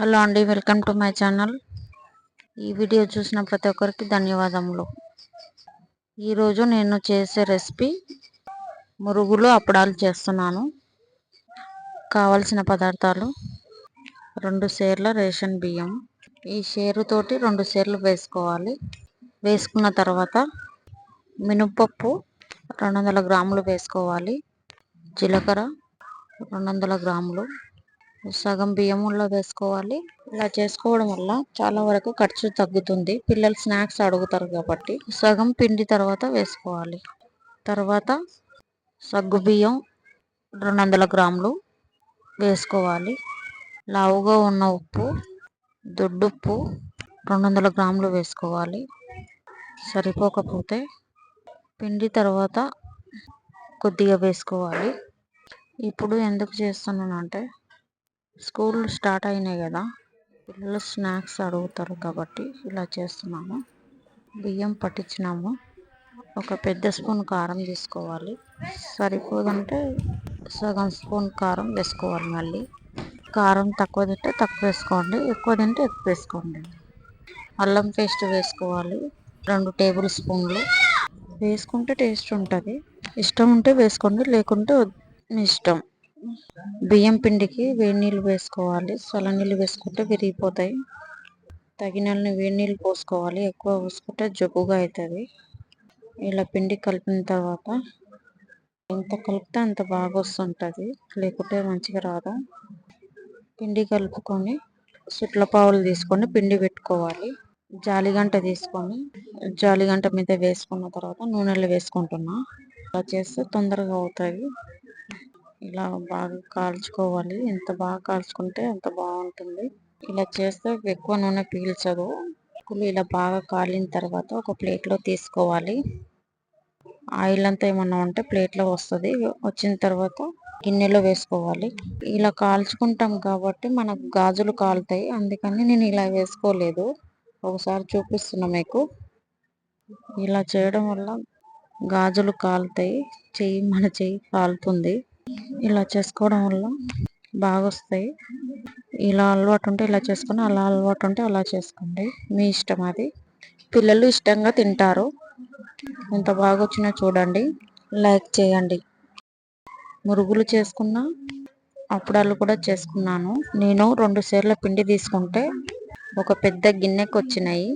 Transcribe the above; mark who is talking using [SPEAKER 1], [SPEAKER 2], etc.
[SPEAKER 1] Hello అండి welcome to my channel. ఈ video చూసిన ప్రతి ఒక్కరికి ధన్యవాదములు. ఈరోజు నేను చేసే రెసిపీ మురుగులు అప్పడాలు చేస్తున్నాను. కావలసిన పదార్థాలు రెండు సేర్ల రేషన్ బియ్యం. ఈ షేరుతోటి రెండు సేర్లు వేసుకోవాలి. వేసుకున్న తర్వాత మినప్పప్పు రెండు వందల గ్రాములు వేసుకోవాలి. జీలకర్ర రెండు వందల గ్రాములు. సగం బియ్యంలో వేసుకోవాలి. ఇలా చేసుకోవడం వల్ల చాలా వరకు ఖర్చు తగ్గుతుంది. పిల్లలు స్నాక్స్ అడుగుతారు కాబట్టి సగం పిండి తర్వాత వేసుకోవాలి. తర్వాత సగ్గు బియ్యం రెండు వందల గ్రాములు వేసుకోవాలి. లావుగా ఉన్న ఉప్పు దొడ్డుప్పు రెండు వందల గ్రాములు వేసుకోవాలి. సరిపోకపోతే పిండి తర్వాత కొద్దిగా వేసుకోవాలి. ఇప్పుడు ఎందుకు చేస్తున్నానంటే స్కూల్ స్టార్ట్ అయినాయి కదా పిల్లలు స్నాక్స్ అడుగుతారు కాబట్టి ఇలా చేస్తున్నాము. బియ్యం పట్టించినాము. ఒక పెద్ద స్పూన్ కారం తీసుకోవాలి. సరిపోదంటే సగం స్పూన్ కారం వేసుకోవాలి మళ్ళీ. కారం తక్కువ తింటే తక్కువ వేసుకోండి ఎక్కువ తింటే ఎక్కువ వేసుకోండి. అల్లం పేస్ట్ వేసుకోవాలి రెండు టేబుల్ స్పూన్లు. వేసుకుంటే టేస్ట్ ఉంటుంది. ఇష్టం ఉంటే వేసుకోండి లేకుంటే మీ ఇష్టం. బియ్యం పిండికి వేడి నీళ్ళు వేసుకోవాలి. చల్ల నీళ్ళు వేసుకుంటే విరిగిపోతాయి. తగినన్ని వేడి నీళ్ళు పోసుకోవాలి. ఎక్కువ పోసుకుంటే జబ్బుగా అవుతుంది ఇలా పిండి కలిపిన తర్వాత ఎంత కలిపితే అంత బాగా వస్తుంటుంది. లేకుంటే మంచిగా రాదు. పిండి కలుపుకొని సుట్లపావులు తీసుకొని పిండి పెట్టుకోవాలి. జాలిగంట తీసుకొని జాలిగంట మీద వేసుకున్న తర్వాత నూనెలో వేసుకుంటున్నా. అలా చేస్తే తొందరగా అవుతాయి ఇలా బాగా కాల్చుకోవాలి. ఎంత బాగా కాల్చుకుంటే అంత బాగుంటుంది. ఇలా చేస్తే ఎక్కువ నూనె పీల్చదు. ఇలా బాగా కాలిన తర్వాత ఒక ప్లేట్లో తీసుకోవాలి. ఆయిల్ అంతా ఏమన్నా ఉంటే ప్లేట్లో వస్తుంది. వచ్చిన తర్వాత గిన్నెలో వేసుకోవాలి. ఇలా కాల్చుకుంటాం కాబట్టి మనకు గాజులు కాలుతాయి. అందుకని నేను ఇలా వేసుకోలేదు. ఒకసారి చూపిస్తున్నా మీకు. ఇలా చేయడం వల్ల గాజులు కాలుతాయి. చెయ్యి మన చెయ్యి కాలుతుంది. ఇలా చేసుకోవడం వల్ల బాగా వస్తాయి ఇలా అలవాటు ఉంటే ఇలా చేసుకుని అలా అలవాటు ఉంటే అలా చేసుకోండి. మీ ఇష్టం అది. పిల్లలు ఇష్టంగా తింటారు. ఎంత బాగా వచ్చినా చూడండి. లైక్ చేయండి. మురుగులు చేసుకున్న అప్పుడాలు కూడా చేసుకున్నాను. నేను రెండు సేర్ల పిండి తీసుకుంటే ఒక పెద్ద గిన్నెకి వచ్చినాయి